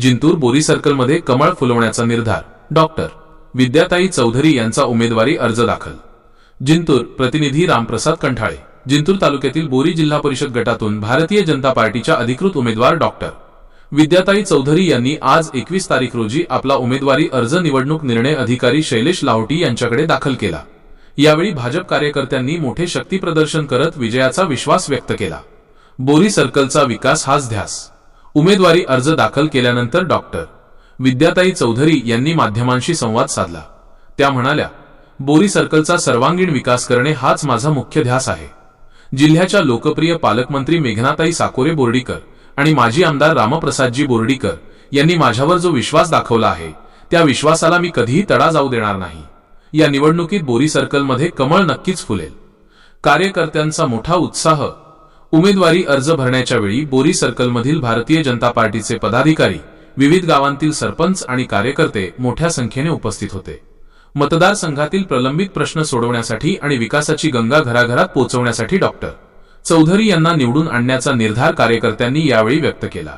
जिंतूर बोरी सर्कलमध्ये कमळ फुलवण्याचा निर्धार. डॉक्टर विद्याताई चौधरी यांचा उमेदवारी अर्ज दाखल. जिंतूर प्रतिनिधी रामप्रसाद कंठाळे. जिंतूर तालुक्यातील बोरी जिल्हा परिषद गटातून भारतीय जनता पार्टीच्या अधिकृत उमेदवार डॉक्टर विद्याताई चौधरी यांनी आज एकवीस तारीख रोजी आपला उमेदवारी अर्ज निवडणूक निर्णय अधिकारी शैलेश लाहोटी यांच्याकडे दाखल केला. यावेळी भाजप कार्यकर्त्यांनी मोठे शक्ती प्रदर्शन करत विजयाचा विश्वास व्यक्त केला. बोरी सर्कलचा विकास हाच ध्यास. उमेदवारी अर्ज दाखल केल्यानंतर डॉक्टर विद्याताई चौधरी यांनी माध्यमांशी संवाद साधला. त्या म्हणाल्या बोरी सर्कलचा सर्वांगीण विकास करणे हाच माझा मुख्य ध्यास आहे. जिल्ह्याच्या लोकप्रिय पालकमंत्री मेघनाताई साकोरे बोर्डीकर आणि माजी आमदार रामप्रसादजी बोर्डीकर यांनी माझ्यावर जो विश्वास दाखवला आहे त्या विश्वासाला मी कधीही तडा जाऊ देणार नाही. या निवडणुकीत बोरी सर्कलमध्ये कमळ नक्कीच फुलेल. कार्यकर्त्यांचा मोठा उत्साह उमेदवारी अर्ज भरण्याच्या वेळी बोरी सर्कलमधील भारतीय जनता पार्टीचे पदाधिकारी विविध गावांतील सरपंच आणि कार्यकर्ते मोठ्या संख्येने उपस्थित होते. मतदारसंघातील प्रलंबित प्रश्न सोडवण्यासाठी आणि विकासाची गंगा घराघरात पोहोचवण्यासाठी डॉक्टर. चौधरी यांना निवडून आणण्याचा निर्धार कार्यकर्त्यांनी यावेळी व्यक्त केला.